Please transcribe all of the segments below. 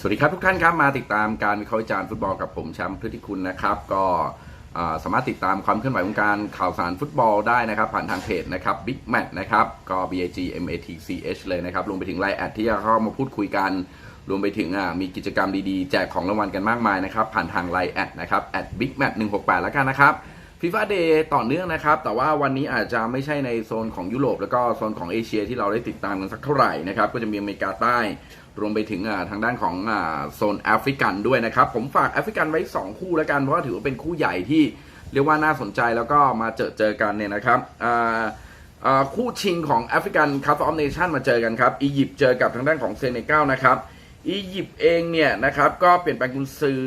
สวัสดีครับทุกท่านครับมาติดตามการวิเคราะห์วิจารณ์ฟุตบอลกับผมแชมป์พฤติคุณนะครับก็สามารถติดตามความเคลื่อนไหวของการข่าวสารฟุตบอลได้นะครับ ผ่านทางเพจนะครับ Big Match นะครับก็ B A G M A T C H เลยนะครับรวมไปถึงไลน์แอดที่จะเข้ามาพูดคุยกัน รวมไปถึงมีกิจกรรมดีๆ แจกของรางวัลกันมากมายนะครับ ผ่านทางไลน์แอดนะครับ at Big Match 168แล้วกันนะครับฟีฟ่าเดย์ต่อเนื่องนะครับ แต่ว่าวันนี้อาจจะไม่ใช่ในโซนของยุโรป แล้วก็โซนของเอเชียที่เราได้ติดตามกันสักเท่าไหร่นะครับ ก็จะมีอเมริกาใต้ รวมไปถึงทางด้านของโซนแอฟริกันด้วยนะครับ ผมฝากแอฟริกันไว้ 2 คู่แล้วกัน เพราะว่าถือว่าเป็นคู่ใหญ่ที่เรียกว่าน่าสนใจแล้วก็มาเจอเจอกันเนี่ยนะครับคู่ชิงของแอฟริกันคัพออฟเนชั่นมาเจอกันครับอียิปต์เจอกับทางด้านของเซเนกัลนะครับอียิปต์เองเนี่ยนะครับก็เปลี่ยนแปลงกุนซือ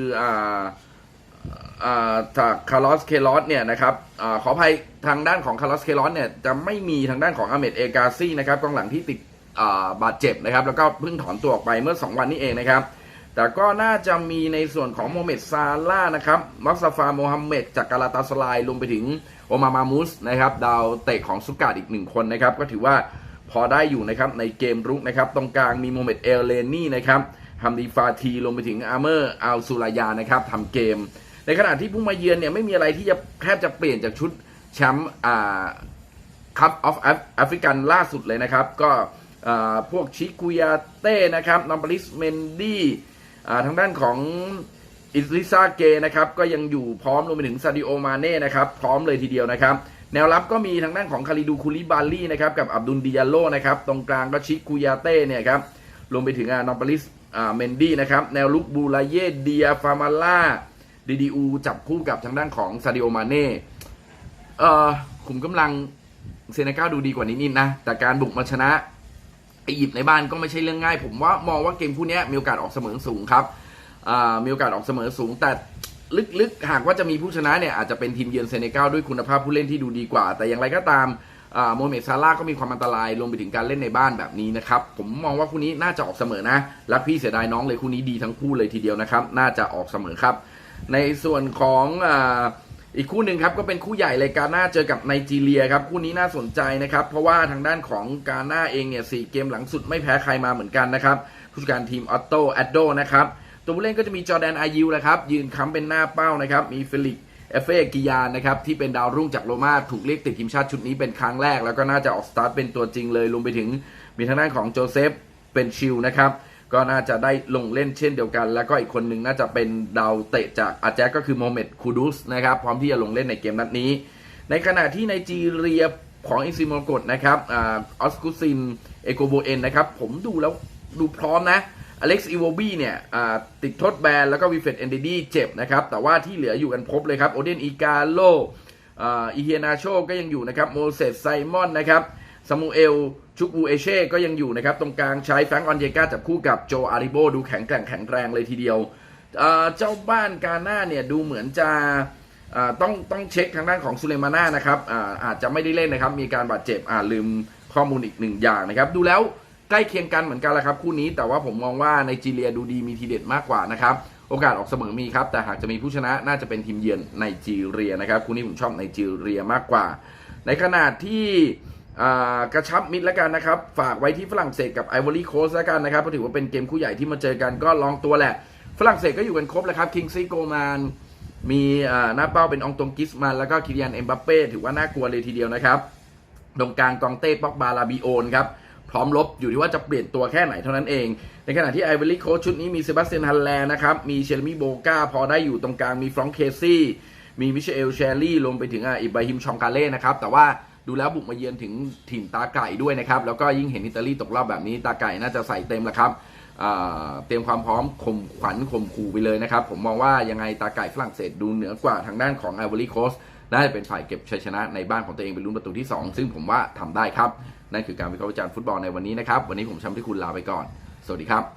จากคาร์ลอสเคลอสเนี่ยนะครับอขออภัยทางด้านของคาร์ลอสเคลอสเนี่ยจะไม่มีทางด้านของอาเมดเอกาซี่นะครับกองหลังที่ติด บาดเจ็บนะครับ แล้วก็เพิ่งถอนตัวออกไปเมื่อ 2 วันนี้เองนะครับ แต่ก็น่าจะมีในส่วนของโมเมดซาร่านะครับมักซาฟาโมฮัมเหม็ดจากกาลาตาสลายรวมไปถึงโอมามามุสนะครับ ดาวเตะของสุกาดอีกหนึ่งคนนะครับ ก็ถือว่าพอได้อยู่นะครับในเกมรุกนะครับ ตรงกลางมีโมเมดเอลเลนี่นะครับฮัมดีฟาทีรวมไปถึงอาร์เมอร์อัลซูลายานะครับทำเกม ในขณะที่ผู้มาเยือนเนี่ยไม่มีอะไรที่จะแทบจะเปลี่ยนจากชุดแชมป์อ่าคัพออฟแอฟริกันล่าสุดเลยนะครับ ก็ พวกชิคุยาเต้นะครับนอมบริสเมนดี้ทางด้านของอิสลิซาเกนะครับก็ยังอยู่พร้อมรวมไปถึงซาดิโอมาเน่นะครับพร้อมเลยทีเดียวนะครับ แนวรับก็มีทางด้านของคาริดูคูลิบาลี่นะครับกับอับดุลดิยาโลนะครับตรงกลางก็ชิคุยาเต้เนี่ยครับรวมไปถึงนอมบริสเมนดี้นะครับแนวลุกบูลาเยเดียฟามาล่าดีดีอูจับคู่กับทางด้านของซาดิโอมาเน่เอ่อขุมกำลังเซเนก้าดูดีกว่านี้นิดนะแต่การบุกมาชนะ อียิปต์ในบ้านก็ไม่ใช่เรื่องง่าย ผมว่ามองว่าเกมคู่นี้มีโอกาสออกเสมอสูงครับมีโอกาสออกเสมอสูง แต่ลึกๆ หากว่าจะมีผู้ชนะเนี่ยอาจจะเป็นทีมเยือนเซเนกัลด้วยคุณภาพผู้เล่นที่ดูดีกว่า แต่อย่างไรก็ตามโมเมดซาร่าก็มีความอันตรายรวมไปถึงการเล่นในบ้านแบบนี้นะครับ ผมมองว่าคู่นี้น่าจะออกเสมอนะรักพี่เสียดายน้องเลยคู่นี้ดีทั้งคู่เลยทีเดียวนะครับ น่าจะออกเสมอครับ ในส่วนของอ อีกคู่หนึ่งครับก็เป็นคู่ใหญ่เลยกาหน้าเจอกับไนจีเรียครับคู่นี้น่าสนใจนะครับ เพราะว่าทางด้านของกาหน้าเองเนี่ยสี่เกมหลังสุดไม่แพ้ใครมาเหมือนกันนะครับผู้จัดการทีมออตโตแอดโดนะครับตัวผู้เล่นก็จะมีจอแดนอายิวนะครับยืนค้ำเป็นหน้าเป้านะครับมีเฟลิกเอฟเฟกิยานนะครับที่เป็นดาวรุ่งจากโรม่าถูกเรียกติดทีมชาติชุดนี้เป็นครั้งแรก แล้วก็น่าจะออกสตาร์ทเป็นตัวจริงเลยรวมไปถึงมีทางด้านของโจเซฟเป็นชิลนะครับ ก็น่าจะได้ลงเล่นเช่นเดียวกัน แล้วก็อีกคนหนึ่งน่าจะเป็นดาวเตะจากอาแจ็คก็คือโมเมดคูดุสนะครับพร้อมที่จะลงเล่นในเกมนัดนี้ ในขณะที่ในจีเรียของอิซิโมกดนะครับออสกุซินเอโกโบเอนนะครับผมดูแล้วดูพร้อมนะอเล็กซ์อีโวบี้เนี่ยติดทษแบนแล้วก็วีเฟตเอนเดดี้เจ็บนะครับ แต่ว่าที่เหลืออยู่กันครบเลยครับ โอเดนอีกาโลอีเฮียนาโชก็ยังอยู่นะครับ โมเสสไซมอนนะครับ ซามูเอลชุกบูเอเช่ก็ยังอยู่นะครับ ตรงกลางใช้แฟรงก์ออนเยกาจับคู่กับโจอาริโบดูแข็งแกร่งแข็งแรงเลยทีเดียว เจ้าบ้านกาหน้าเนี่ยดูเหมือนจะต้องต้องเช็คทางด้านของซูเลมาน่านะครับอาอาจจะไม่ได้เล่นนะครับ มีการบาดเจ็บอ่าลืมข้อมูลอีกหนึ่งอย่างนะครับ ดูแล้วใกล้เคียงกันเหมือนกันแหละครับคู่นี้แต่ว่าผมมองว่าในจีเรียดูดีมีทีเด็ดมากกว่านะครับโอกาสออกเสมอมีครับ แต่หากจะมีผู้ชนะน่าจะเป็นทีมเยือนไนจีเรียนะครับคู่นี้ผมชอบไนจีเรียมากกว่า ในขณะที่ กระชับมิตรแล้วกันนะครับ ฝากไว้ที่ฝรั่งเศสกับไอวอรี่โคสแล้วกันนะครับเพราะถือว่าเป็นเกมคู่ใหญ่ที่มาเจอกันก็ลองตัวแหละ ฝรั่งเศสก็อยู่กันครบแล้วครับคิงซีโกมานมีหน้าเป้าเป็นองตงกิสมันแล้วก็คิริยันเอ็มบัปเป้ถือว่าน่ากลัวเลยทีเดียวนะครับ ตรงกลางกองเต้ป็อกบาลาบิโอนครับพร้อมลบอยู่ที่ว่าจะเปลี่ยนตัวแค่ไหนเท่านั้นเอง ในขณะที่ไอเวอรี่โคชชุดนี้มีเซบาสเตียนฮันแลนนะครับ มีเชลมีโบกาพอได้อยู่ตรงกลางมีฟรองเคซี่ มีมิเชลเชลลี่รวมไปถึงอิบราฮิมชองกาเล่นะครับ แต่ว่า ดูแล้วบุกมาเยือนถึงถิ่นตาไก่ด้วยนะครับ แล้วก็ยิ่งเห็นอิตาลีตกรอบแบบนี้ ตาไก่น่าจะใส่เต็มแล้วครับเตรียมความพร้อมข่มขวัญข่มขู่ไปเลยนะครับ ผมมองว่ายังไงตาไก่ฝรั่งเศสดูเหนือกว่าทางด้านของไอวอรี่โคสน่าจะเป็นฝ่ายเก็บชัยชนะในบ้านของตัวเองเป็นลุ้นประตูที่ 2 ซึ่งผมว่าทำได้ครับ นั่นคือการวิเคราะห์วิจารณ์ฟุตบอลในวันนี้นะครับ วันนี้ผมแชมที่คุณลาไปก่อน สวัสดีครับ